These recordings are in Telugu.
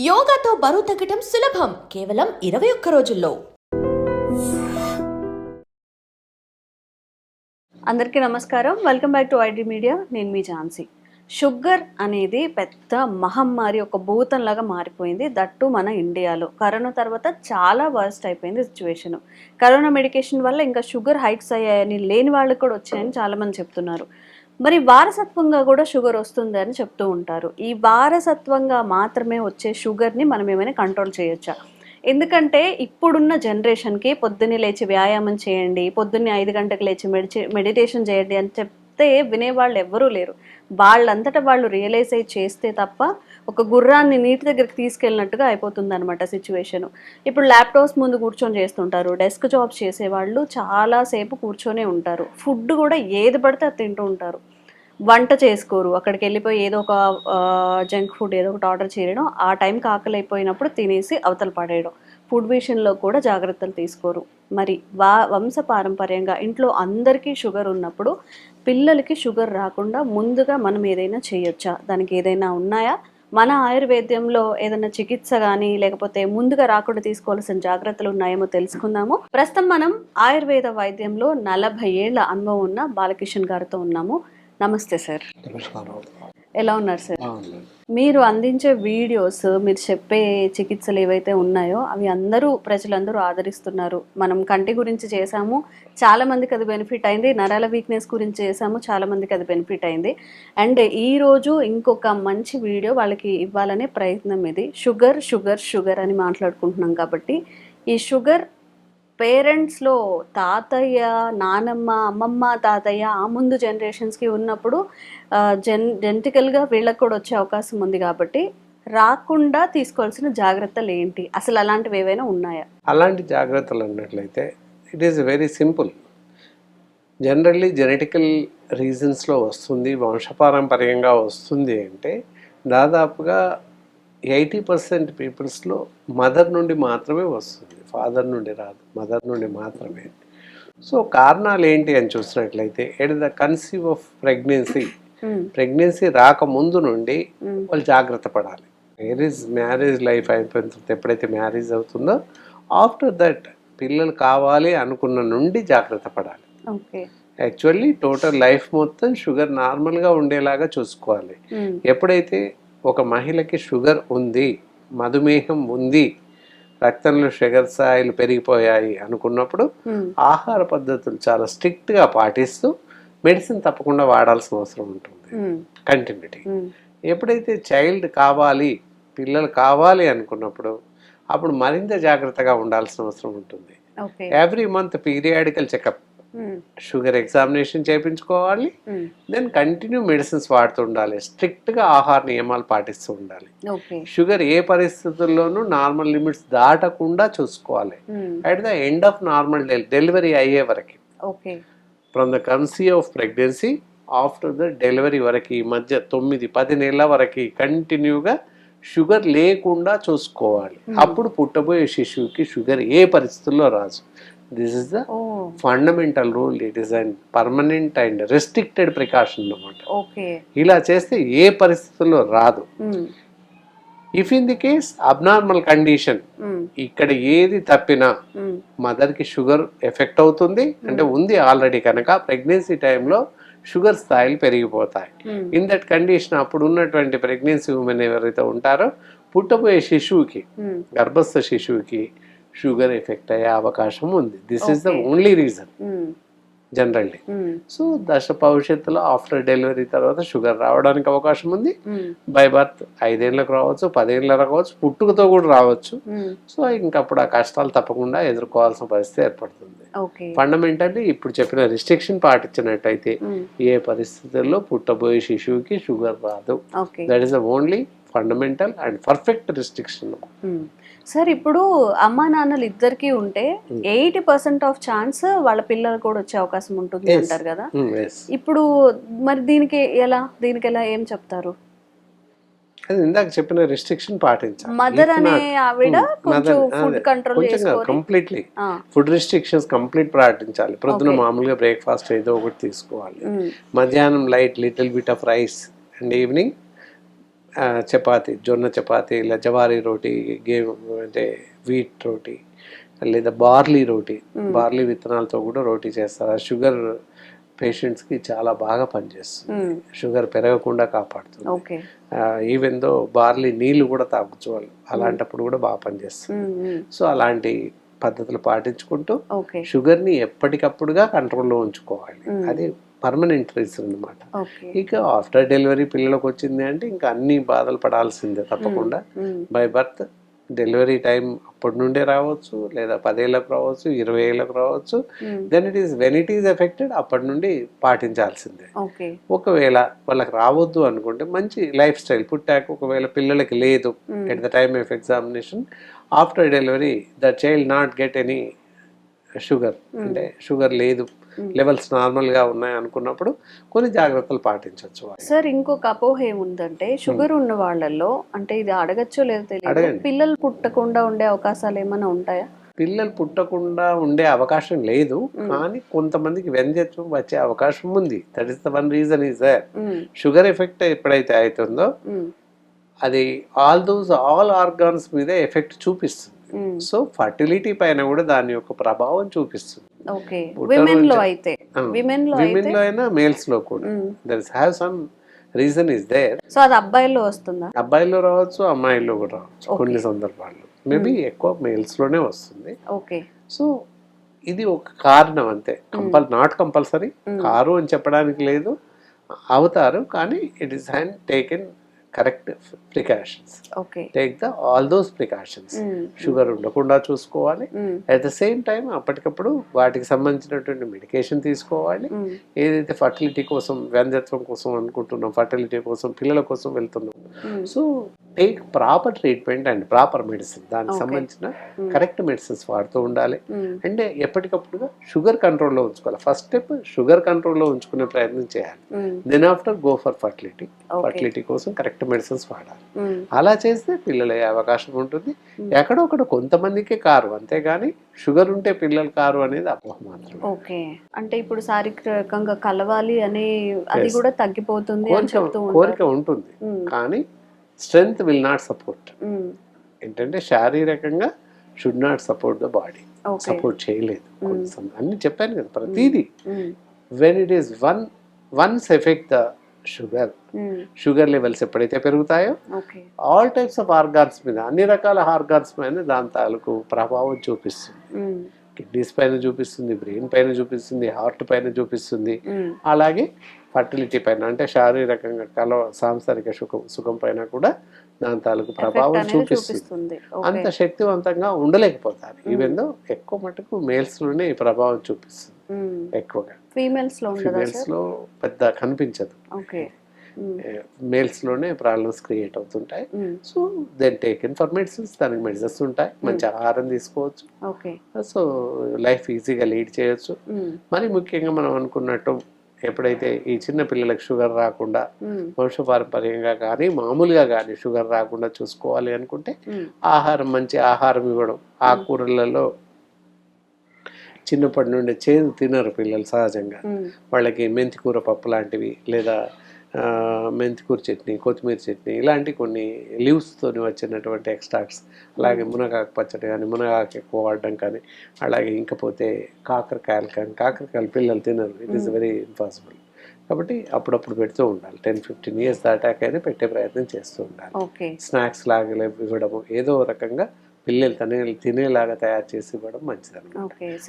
యోగాతో బరువు తగ్గటం సులభం. కేవలం ఇరవై ఒక్క రోజుల్లో. అందరికీ నమస్కారం. Welcome back to ID media నేను మీ ఝాన్సీ. షుగర్ అనేది పెద్ద మహమ్మారి ఒక భూతంలాగా మారిపోయింది. దట్టు మన ఇండియాలో. కరోనా తర్వాత చాలా వర్స్ట్ అయిపోయింది సిచ్యువేషన్ కరోనా మెడికేషన్ వల్ల ఇంకా షుగర్ హైక్స్ అయ్యాయని లేని వాళ్ళకి కూడా వచ్చాయని చాలామంది చెప్తున్నారు. మరి వారసత్వంగా కూడా షుగర్ వస్తుంది అని చెప్తూ ఉంటారు. ఈ వారసత్వంగా మాత్రమే వచ్చే షుగర్ని మనం ఏమైనా కంట్రోల్ చేయొచ్చా? ఎందుకంటే ఇప్పుడున్న జనరేషన్కి పొద్దున్నే లేచి వ్యాయామం చేయండి పొద్దున్నే ఐదు గంటలకు లేచి మెడిచి మెడిటేషన్ చేయండి అని చెప్తే వినేవాళ్ళు ఎవ్వరూ లేరు. వాళ్ళంతటా వాళ్ళు రియలైజ్ అయ్యి చేస్తే తప్ప ఒక గుర్రాన్ని నీటి దగ్గరికి తీసుకెళ్ళినట్టుగా అయిపోతుంది అనమాట సిచ్యువేషన్ ఇప్పుడు ల్యాప్టాప్స్ ముందు కూర్చొని చేస్తుంటారు డెస్క్ జాబ్స్ చేసేవాళ్ళు చాలాసేపు కూర్చొనే ఉంటారు. ఫుడ్ కూడా ఏది పడితే అది తింటూ ఉంటారు. వంట చేసుకోరు. అక్కడికి వెళ్ళిపోయి ఏదో ఒక జంక్ ఫుడ్ ఏదో ఒకటి ఆర్డర్ చేయడం ఆ టైంకి ఆకలి అయిపోయినప్పుడు తినేసి అవతల పడేయడం. ఫుడ్ విషయంలో కూడా జాగ్రత్తలు తీసుకోరు. మరి వా వంశ పారంపర్యంగా ఇంట్లో అందరికీ షుగర్ ఉన్నప్పుడు పిల్లలకి షుగర్ రాకుండా ముందుగా మనం ఏదైనా చేయొచ్చా? దానికి ఏదైనా ఉన్నాయా? మన ఆయుర్వేద్యంలో ఏదైనా చికిత్స కానీ లేకపోతే ముందుగా రాకుండా తీసుకోవాల్సిన జాగ్రత్తలు ఉన్నాయేమో తెలుసుకుందాము. ప్రస్తుతం మనం ఆయుర్వేద వైద్యంలో నలభై ఏళ్ళ అనుభవం ఉన్న బాలకిషన్ గారితో ఉన్నాము. నమస్తే సార్. నమస్కారం. ఎలా ఉన్నారు సార్? మీరు అందించే వీడియోస్ మీరు చెప్పే చికిత్సలు ఏవైతే ఉన్నాయో అవి అందరూ ప్రజలందరూ ఆదరిస్తున్నారు. మనం కంటి గురించి చేశాము చాలా మందికి అది బెనిఫిట్ అయింది. నరాల వీక్నెస్ గురించి చేశాము చాలా మందికి అది బెనిఫిట్ అయింది. అండ్ ఈ రోజు ఇంకొక మంచి వీడియో వాళ్ళకి ఇవ్వాలనే ప్రయత్నం ఇది. షుగర్ షుగర్ షుగర్ అని మాట్లాడుకుంటున్నాం కాబట్టి ఈ షుగర్ పేరెంట్స్లో తాతయ్య నానమ్మ అమ్మమ్మ తాతయ్య ఆ ముందు జనరేషన్స్కి ఉన్నప్పుడు జెన్ జెనటికల్గా వీళ్ళకి కూడా వచ్చే అవకాశం ఉంది కాబట్టి రాకుండా తీసుకోవాల్సిన జాగ్రత్తలు ఏంటి? అసలు అలాంటివి ఏవైనా ఉన్నాయా? అలాంటి జాగ్రత్తలు అన్నట్లయితే it is very simple generally genetical రీజన్స్లో వస్తుంది వంశపారంపర్యంగా వస్తుంది అంటే దాదాపుగా ఎయిటీ పర్సెంట్ పీపుల్స్లో మదర్ నుండి మాత్రమే వస్తుంది. ఫాదర్ నుండి రాదు మదర్ నుండి మాత్రమే. సో కారణాలు ఏంటి అని చూసినట్లయితే at the conceive of pregnancy. Hmm. Pregnancy రాకముందు నుండి మ్మ్. వాళ్ళు జాగ్రత్త పడాలి. మ్యారేజ్ మ్యారేజ్ లైఫ్ అయిపోయిన తర్వాత ఎప్పుడైతే మ్యారేజ్ అవుతుందో ఆఫ్టర్ దట్ పిల్లలు కావాలి అనుకున్న నుండి జాగ్రత్త పడాలి. యాక్చువల్లీ టోటల్ లైఫ్ మొత్తం షుగర్ నార్మల్గా ఉండేలాగా చూసుకోవాలి. మ్మ్. ఎప్పుడైతే ఒక మహిళకి షుగర్ ఉంది మధుమేహం ఉంది రక్తంలో షుగర్ స్థాయిలు పెరిగిపోయాయి అనుకున్నప్పుడు. ఆహార పద్ధతులు చాలా స్ట్రిక్ట్గా పాటిస్తూ మెడిసిన్ తప్పకుండా వాడాల్సిన అవసరం ఉంటుంది. కంటిన్యూటీ. ఎప్పుడైతే చైల్డ్ కావాలి పిల్లలు కావాలి అనుకున్నప్పుడు అప్పుడు మరింత జాగ్రత్తగా ఉండాల్సిన అవసరం ఉంటుంది every month periodical checkup. Sugar examination చేయించుకోవాలి. దెన్ కంటిన్యూ మెడిసిన్స్ వాడుతూ ఉండాలి. స్ట్రిక్ట్గా ఆహార నియమాలు పాటిస్తూ ఉండాలి. ఓకే షుగర్ ఏ పరిస్థితుల్లోనూ నార్మల్ లిమిట్స్ దాటకుండా చూసుకోవాలి. At the end of normal delivery అయ్యే వరకు. Okay from the conceive of pregnancy after the delivery వరకు ఈ మధ్య తొమ్మిది పది నెలల వరకు కంటిన్యూగా షుగర్ లేకుండా చూసుకోవాలి. అప్పుడు పుట్టబోయే శిశువుకి షుగర్ ఏ పరిస్థితుల్లో రాదు. This is the fundamental rule it is and permanent and restricted precaution అన్నమాట ఓకే ఇలా చేస్తే ఏ పరిస్థితుల్లో రాదు. If in the case abnormal condition. ఇక్కడ ఏది తప్పినా మ్మ్. మదర్కి షుగర్ ఎఫెక్ట్ అవుతుంది అంటే ఉంది ఆల్రెడీ కనుక ప్రెగ్నెన్సీ టైంలో షుగర్ స్థాయిలు పెరిగిపోతాయి. ఇన్ దట్ కండిషన్ అప్పుడు ఉన్నటువంటి ప్రెగ్నెన్సీ ఉమెన్ ఎవరైతే ఉంటారో పుట్టబోయే శిశువుకి మ్మ్. గర్భస్థ శిశువుకి షుగర్ ఎఫెక్ట్ అయ్యే అవకాశం ఉంది this is the. Only reason. Generally. So దశ భవిష్యత్తులో ఆఫ్టర్ డెలివరీ తర్వాత షుగర్ రావడానికి అవకాశం ఉంది. బై బర్త్ ఐదేళ్ళకి రావచ్చు పదేళ్ళకి రావచ్చు పుట్టుకతో కూడా రావచ్చు. సో ఇంకప్పుడు ఆ కష్టాలు తప్పకుండా ఎదుర్కోవాల్సిన పరిస్థితి ఏర్పడుతుంది ఫండమెంటల్లీ ఇప్పుడు చెప్పిన రిస్ట్రిక్షన్ పాటించినట్టయితే మ్మ్. ఏ పరిస్థితుల్లో పుట్టబోయే శిశువుకి షుగర్ రాదు that is the only fundamental and perfect restriction. Sir ఇప్పుడు అమ్మా నాన్నలు ఇద్దరికి ఉంటే ఎయిటీ పర్సెంట్ ఆఫ్ ఛాన్స్ వాళ్ళ పిల్లలు కూడా వచ్చే అవకాశం ఉంటుంది. అంటారు కదా? ఎస్ ఇప్పుడు మరి దీనికి ఎలా? దీనికి ఎలా ఏం చెప్తారు? అది ఇందాక చెప్పిన రిస్ట్రిక్షన్ పాటించాలి. మదర్ అనే ఆవిడ కొంచెం ఫుడ్ కంట్రోల్ చేసుకొని కంప్లీట్లీ ఫుడ్ రిస్ట్రిక్షన్స్ కంప్లీట్ పాటించాలి. ప్రొద్దున. మామూలుగా బ్రేక్ఫాస్ట్ ఏదో ఒకటి తీసుకోవాలి. మధ్యాహ్నం light little bit of rice and evening chapati జొన్న చపాతి ఇలా జవారీ రోటీ గే అంటే వీట్ రోటీ లేదా బార్లీ రోటీ. బార్లీ విత్తనాలతో కూడా రోటీ చేస్తారు. ఆ షుగర్ పేషెంట్స్కి చాలా బాగా పనిచేస్తుంది. షుగర్ పెరగకుండా కాపాడుతుంది. ఈవెన్ దో బార్లీ నీళ్ళు కూడా తాగొచ్చు వాళ్ళు. అలాంటప్పుడు కూడా బాగా పనిచేస్తుంది. సో అలాంటి పద్ధతులు పాటించుకుంటూ షుగర్ని ఎప్పటికప్పుడుగా కంట్రోల్లో ఉంచుకోవాలి. అది పర్మనెంట్ రీజన్ అనమాట ఇక ఆఫ్టర్ డెలివరీ పిల్లలకు వచ్చింది అంటే ఇంకా అన్ని బాధలు పడాల్సిందే తప్పకుండా. బై బర్త్ డెలివరీ టైం అప్పటి నుండే రావచ్చు లేదా పదేళ్ళకు రావచ్చు ఇరవై ఏళ్ళకు రావచ్చు. Then it is when it is effected అప్పటి నుండి పాటించాల్సిందే. ఓకే. ఒకవేళ వాళ్ళకి రావద్దు అనుకుంటే మంచి లైఫ్ స్టైల్ పుట్టాక ఒకవేళ పిల్లలకి లేదు at the time of examination after delivery the child not get any sugar అంటే షుగర్ లేదు. లెవెల్స్ నార్మల్గా ఉన్నాయి అనుకున్నప్పుడు కొన్ని జాగ్రత్తలు పాటించవచ్చు సార్ ఇంకొక అపోహ ఏముందంటే షుగర్ ఉన్న వాళ్ళల్లో అంటే ఇది అడగచ్చో లేదో తెలియదు. పిల్లలు పుట్టకుండా ఉండే అవకాశాలు ఏమైనా ఉంటాయా పిల్లలు పుట్టకుండా ఉండే అవకాశం లేదు కానీ కొంతమందికి వ్యంజత్వం వచ్చే అవకాశం ఉంది that is the one reason is. Sugar effect ఎప్పుడైతే అవుతుందో. అది ఆల్ దోస్ ఆల్ ఆర్గాన్స్ మీద ఎఫెక్ట్ చూపిస్తుంది. సో ఫర్టిలిటీ పైన కూడా దాని యొక్క ప్రభావం చూపిస్తుంది. ఓకే పుట్టరు విమెన్లో నుంచి- అయితే విమెన్లో అయితే? విమెన్లో అయినా మేల్స్లో కూడా. మ్మ్. There is have some reason is there so అది అబ్బాయిల్లో వస్తుందా? అబ్బాయిల్లో రావచ్చు అమ్మాయిల్లో కూడా రావచ్చు. కొన్ని సందర్భాల్లో. మేబీ ఎక్కువ మేల్స్లోనే వస్తుంది. ఓకే సో ఇది ఒక కారణం అంతే. కంపల్ నాట్ కంపల్సరీ కారు అని చెప్పడానికి లేదు. అవుతారు కానీ it is hand taken correct precautions okay take the all those precautions. Sugar ఉండకుండా చూసుకోవాలి. అట్ ద సేమ్ టైం అప్పటికప్పుడు వాటికి సంబంధించినటువంటి మెడికేషన్ తీసుకోవాలి మ్మ్. ఏదైతే ఫర్టిలిటీ కోసం వ్యంజత్వం కోసం అనుకుంటున్నాం ఫర్టిలిటీ కోసం పిల్లల కోసం వెళ్తున్నాం. So take proper treatment and proper medicine దానికి. సంబంధించిన కరెక్ట్ మెడిసిన్స్ వాడుతూ ఉండాలి మ్మ్. అంటే ఎప్పటికప్పుడుగా షుగర్ కంట్రోల్లో ఉంచుకోవాలి ఫస్ట్ స్టెప్ షుగర్ కంట్రోల్లో ఉంచుకునే ప్రయత్నం చేయాలి. Then after go for fertility. Fertility కోసం కరెక్ట్ మెడిసిన్స్ వాడాలి. అలా చేస్తే పిల్లలు అయ్యే అవకాశం ఉంటుంది. ఎక్కడో ఒకటి కొంతమందికే కారు అంతేగాని షుగర్ ఉంటే పిల్లలు కారు అనేది అపోహ మాత్రమే ఓకే. అంటే ఇప్పుడు శారీరకంగా కలవాలి అనే అది. కూడా తగ్గిపోతుంది కోరిక ఉంటుంది. కానీ స్ట్రెంగ్త్ విల్ నాట్ సపోర్ట్. ఏంటంటే శారీరకంగా should not support the body. Support చేయలేదు అన్ని చెప్పాను కదా ప్రతిదీ. When it is one once effect the sugar. Hmm. Sugar levels ఎప్పుడైతే పెరుగుతాయో ఆల్ టైప్స్ ఆఫ్ ఆర్గాన్స్ మీద అన్ని రకాల ఆర్గాన్స్ పైన దాని తాలూకు ప్రభావం చూపిస్తుంది. మ్మ్. కిడ్నీస్ పైన చూపిస్తుంది బ్రెయిన్ పైన చూపిస్తుంది హార్ట్ పైన చూపిస్తుంది. మ్మ్. అలాగే ఫర్టిలిటీ పైన అంటే శారీరకంగా కల సాంసారిక సుఖం సుఖం పైన కూడా దాని తాలూకు ప్రభావం చూపిస్తుంది. అంత శక్తివంతంగా ఉండలేకపోతారు. ఈవెన్ ఎక్కువ మటుకు మేల్స్లోనే ఈ ప్రభావం చూపిస్తుంది. ఎక్కువగా. ఫీమేల్స్లో ఫిమేల్స్లో పెద్ద కనిపించదు. ఓకే. మేల్స్లోనే ప్రాబ్లమ్స్ క్రియేట్ అవుతుంటాయి. So then taken for medicines దానికి మెడిసిన్స్ ఉంటాయి. మంచి ఆహారం తీసుకోవచ్చు. ఓకే. సో లైఫ్ ఈజీగా లీడ్ చేయొచ్చు. మరి ముఖ్యంగా మనం అనుకున్నట్టు ఎప్పుడైతే ఈ చిన్న పిల్లలకు షుగర్ రాకుండా. వంశపారంపర్యంగా కానీ మామూలుగా కానీ షుగర్ రాకుండా చూసుకోవాలి అనుకుంటే. ఆహారం మంచి ఆహారం ఇవ్వడం. ఆకుకూరలలో చిన్నప్పటి నుండి చేదు తినరు పిల్లలు సహజంగా. వాళ్ళకి మెంతికూర పప్పు లాంటివి లేదా మెంతికూర చట్నీ కొత్తిమీర చట్నీ ఇలాంటి కొన్ని లీవ్స్తో వచ్చినటువంటి ఎక్స్ట్రాక్ట్స్. అలాగే మునగాకు పచ్చడి కానీ మునగాకు ఎక్కువ వాడడం కానీ అలాగే ఇంకపోతే కాకరకాయలు కానీ కాకరకాయలు పిల్లలు తినరు. ఇట్ ఈస్ వెరీ ఇంపాసిబుల్ కాబట్టి అప్పుడప్పుడు పెడుతూ ఉండాలి. టెన్ ఫిఫ్టీన్ ఇయర్స్ దాటాకైనా పెట్టే ప్రయత్నం చేస్తూ ఉండాలి. స్నాక్స్ లాగా ఇవ్వడము ఏదో రకంగా పిల్లలు తనే తినేలాగా తయారు చేసి ఇవ్వడం మంచిదన్నమాట.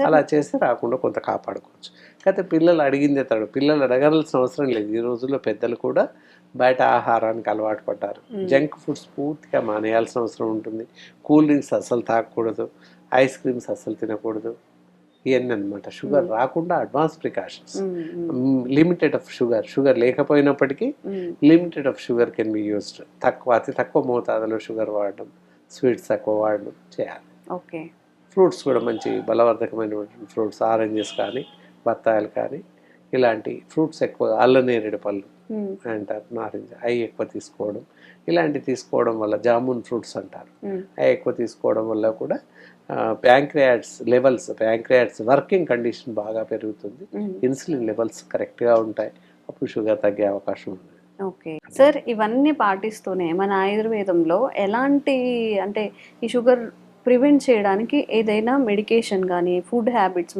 అలా చేస్తే రాకుండా కొంత కాపాడుకోవచ్చు. కాకపోతే పిల్లలు అడిగిందే తడు పిల్లలు అడగాల్సిన అవసరం లేదు. ఈ రోజుల్లో పెద్దలు కూడా బయట ఆహారానికి అలవాటు పడ్డారు. జంక్ ఫుడ్స్ పూర్తిగా మానేయాల్సిన అవసరం ఉంటుంది. కూల్ డ్రింక్స్ అస్సలు తాగకూడదు. ఐస్ క్రీమ్స్ అస్సలు తినకూడదు. ఇవన్నీ అనమాట షుగర్ రాకుండా advance precautions. Limited of sugar. Sugar లేకపోయినప్పటికీ. Limited of sugar can be used. తక్కువ అతి తక్కువ మోతాదులో షుగర్ వాడడం. స్వీట్స్ తక్కువ వాడడం చేయాలి. ఓకే. ఫ్రూట్స్ కూడా మంచి బలవర్ధకమైనటువంటి ఫ్రూట్స్ ఆరెంజెస్ కానీ బత్తాయిలు కానీ ఇలాంటి ఫ్రూట్స్ ఎక్కువ అల్లనేరేడు పళ్ళు. అంటారు. నారింజ అవి ఎక్కువ తీసుకోవడం. ఇలాంటి తీసుకోవడం వల్ల జామున్ ఫ్రూట్స్ అంటారు. అవి ఎక్కువ తీసుకోవడం వల్ల కూడా pancreas levels pancreas working condition బాగా పెరుగుతుంది. ఇన్సులిన్ లెవెల్స్ కరెక్ట్గా ఉంటాయి. అప్పుడు షుగర్ తగ్గే అవకాశం ఉంది ఓకే. సార్ ఇవన్నీ పాటిస్తూనే మన ఆయుర్వేదంలో ఎలాంటి అంటే ఈ షుగర్ ప్రివెంట్ చేయడానికి ఏదైనా మెడికేషన్ కానీ ఫుడ్ హ్యాబిట్స్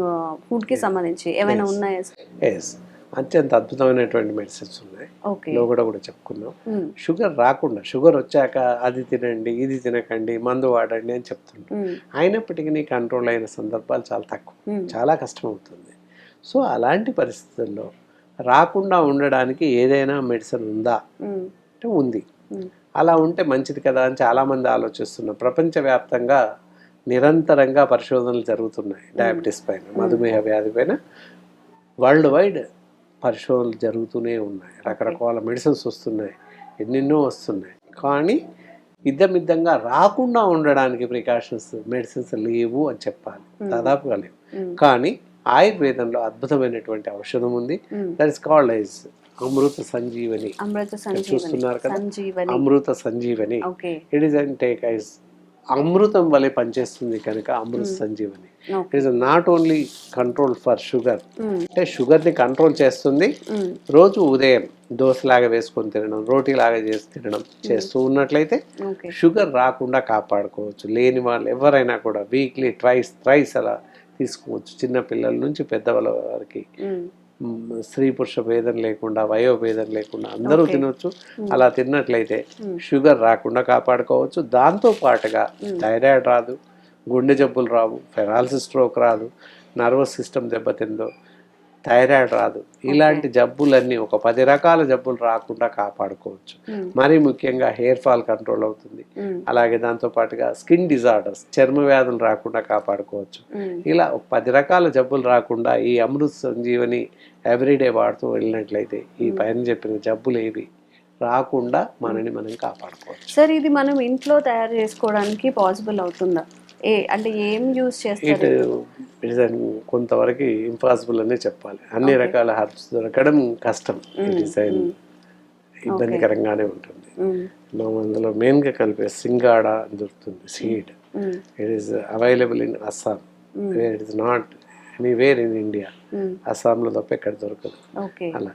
ఫుడ్కి సంబంధించి ఏమైనా. ఉన్నాయా సార్? అత్యంత అద్భుతమైనటువంటి మెడిసిన్స్ ఉన్నాయి. ఓకే. లో కూడా కూడా చెప్పుకున్నాం ఉమ్, షుగర్ రాకుండా షుగర్ వచ్చాక అది తినండి ఇది తినకండి మందు వాడండి అని చెప్తుంటాం. అయినప్పటికీ కంట్రోల్ అయిన సందర్భాలు చాలా తక్కువ. చాలా కష్టం అవుతుంది సో అలాంటి పరిస్థితుల్లో రాకుండా ఉండడానికి ఏదైనా మెడిసిన్ ఉందా? అంటే ఉంది. అలా ఉంటే మంచిది కదా అని చాలామంది ఆలోచిస్తున్నారు ప్రపంచవ్యాప్తంగా నిరంతరంగా పరిశోధనలు జరుగుతున్నాయి. డయాబెటీస్ పైన మధుమేహ వ్యాధి పైన వరల్డ్ వైడ్ పరిశోధనలు జరుగుతూనే ఉన్నాయి. రకరకాల మెడిసిన్స్ వస్తున్నాయి. ఎన్నెన్నో వస్తున్నాయి. కానీ ఇద్దమిద్దంగా రాకుండా ఉండడానికి ప్రికాషన్స్ మెడిసిన్స్ లేవు అని చెప్పాలి. దాదాపుగా లేవు. కానీ ఆయుర్వేదంలో అద్భుతమైనటువంటి ఔషధం ఉంది. That is called as Amrita Sanjeevani. చూస్తున్నారు కదా? Amrita Sanjeevani. It is and take as అమృతం వలె పనిచేస్తుంది కనుక Amrita Sanjeevani. It is not only control for sugar అంటే షుగర్ని కంట్రోల్ చేస్తుంది. రోజు ఉదయం దోశలాగా వేసుకొని తినడం రోటీలాగా చేసి తినడం చేస్తూ ఉన్నట్లయితే షుగర్ రాకుండా కాపాడుకోవచ్చు. లేని వాళ్ళు ఎవరైనా కూడా వీక్లీ ట్రైస్ థ్రైస్ అలా తీసుకోవచ్చు. చిన్న పిల్లల నుంచి పెద్దవాళ్ళ వరకు. స్త్రీ పురుష భేదం లేకుండా వయో భేదం లేకుండా అందరూ. తినొచ్చు. అలా తిన్నట్లయితే. షుగర్ రాకుండా కాపాడుకోవచ్చు. దాంతో పాటుగా థైరాయిడ్ రాదు గుండె జబ్బులు రావు ఫెరాలసిస్ స్ట్రోక్ రాదు నర్వస్ సిస్టమ్ దెబ్బతిందో థైరాయిడ్ రాదు. ఇలాంటి జబ్బులన్నీ ఒక పది రకాల జబ్బులు రాకుండా కాపాడుకోవచ్చు. మరీ ముఖ్యంగా హెయిర్ ఫాల్ కంట్రోల్ అవుతుంది. అలాగే దాంతో పాటుగా స్కిన్ డిజార్డర్స్ చర్మ వ్యాధులు రాకుండా కాపాడుకోవచ్చు. ఇలా పది రకాల జబ్బులు రాకుండా ఈ అమృత్ సంజీవని ఎవ్రీడే వాడుతూ వెళ్ళినట్లయితే ఈ పైన చెప్పిన జబ్బులు ఏవి రాకుండా మనని మనం కాపాడుకోవచ్చు. సార్ ఇది మనం ఇంట్లో తయారు చేసుకోవడానికి పాసిబుల్ అవుతుందా? అంటే ఏం యూజ్ ఇట్ చేస్తారు ఇట్స్ కొంతవరకు ఇంపాసిబుల్ అనే చెప్పాలి. అన్ని రకాల హర్బ్స్ దొరకడం కష్టం ఇట్ ఈస్ ఇబ్బందికరంగానే ఉంటుంది. మనం అందులో మెయిన్గా కలిపే సింగాడ దొరుకుతుంది seed. It is available in Assam where it is not anywhere in India అస్సాంలో తప్ప ఎక్కడ దొరకదు. ఓకే. అలా.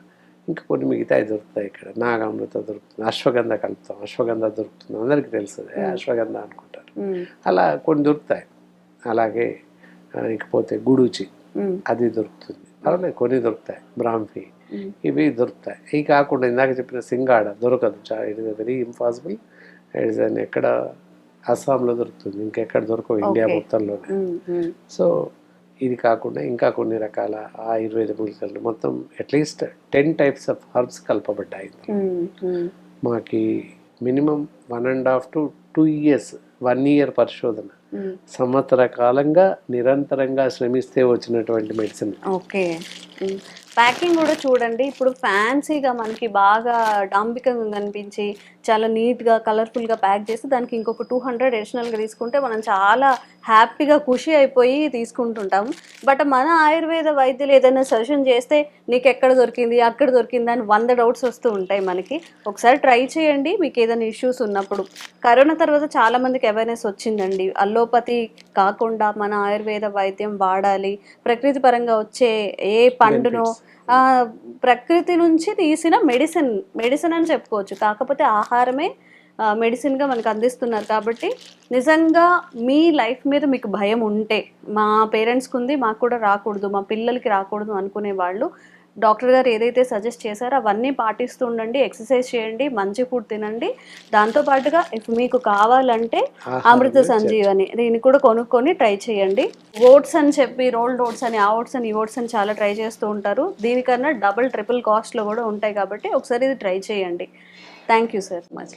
ఇంకా కొన్ని మిగతాయి దొరుకుతాయి ఇక్కడ. నాగామృత దొరుకుతుంది అశ్వగంధ కలుపుతాం. అశ్వగంధ దొరుకుతుంది. అందరికీ తెలుసు అశ్వగంధ అనుకుంటారు ఉమ్, అలా కొన్ని దొరుకుతాయి. అలాగే ఇకపోతే గుడూచి. అది దొరుకుతుంది. పర్వాలేదు కొన్ని దొరుకుతాయి. బ్రాహ్మి. ఇవి దొరుకుతాయి. ఇవి కాకుండా ఇందాక చెప్పిన సింగాడ దొరకదు. It is very impossible. It is అని ఎక్కడ అస్సాంలో దొరుకుతుంది. ఇంకెక్కడ దొరకవు ఇండియా. మొత్తంలోనే. సో ఇది కాకుండా ఇంకా కొన్ని రకాల ఆయుర్వేద మూలికలు మొత్తం at least ten types of herbs కలపబడ్డాయి మాకి minimum one and half to two years one year పరిశోధన. సంవత్సర కాలంగా నిరంతరంగా శ్రమిస్తే వచ్చినటువంటి మెడిసిన్. ఓకే. ప్యాకింగ్ కూడా చూడండి. ఇప్పుడు ఫ్యాన్సీగా మనకి బాగా డాంబికంగా కనిపించి చాలా నీట్గా కలర్ఫుల్గా ప్యాక్ చేసి దానికి ఇంకొక టూ హండ్రెడ్ అడిషనల్గా తీసుకుంటే మనం చాలా హ్యాపీగా ఖుషి అయిపోయి తీసుకుంటుంటాం. బట్ మన ఆయుర్వేద వైద్యులు ఏదైనా సజెషన్ చేస్తే నీకు ఎక్కడ దొరికింది అక్కడ దొరికింది అని వంద డౌట్స్ వస్తూ ఉంటాయి మనకి. ఒకసారి ట్రై చేయండి మీకు ఏదైనా ఇష్యూస్ ఉన్నప్పుడు. కరోనా తర్వాత చాలామందికి అవేర్నెస్ వచ్చిందండి. అల్లోపతి కాకుండా మన ఆయుర్వేద వైద్యం వాడాలి ప్రకృతి పరంగా వచ్చే ఏ పండునో ప్రకృతి నుంచి తీసిన మెడిసిన్ మెడిసిన్ అని చెప్పుకోవచ్చు. కాకపోతే ఆహారమే మెడిసిన్గా మనకు అందిస్తున్నారు కాబట్టి నిజంగా మీ లైఫ్ మీద మీకు భయం ఉంటే మా పేరెంట్స్కి ఉంది మాకు కూడా రాకూడదు మా పిల్లలకి రాకూడదు అనుకునే వాళ్ళు డాక్టర్ గారు ఏదైతే సజెస్ట్ చేశారో అవన్నీ పాటిస్తూ ఉండండి ఎక్సర్సైజ్ చేయండి మంచి ఫుడ్ తినండి. దాంతో పాటుగా ఇఫ్ మీకు కావాలంటే అమృత సంజీవని దీన్ని కూడా కొనుక్కొని ట్రై చేయండి. ఓట్స్ అని చెప్పి రోల్డ్ ఓట్స్ అని ఆ ఓట్స్ అని ఈ ఓట్స్ అని చాలా ట్రై చేస్తూ ఉంటారు. దీనికన్నా డబుల్ ట్రిపుల్ కాస్ట్లో కూడా ఉంటాయి కాబట్టి ఒకసారి ఇది ట్రై చేయండి. Thank you sir. Much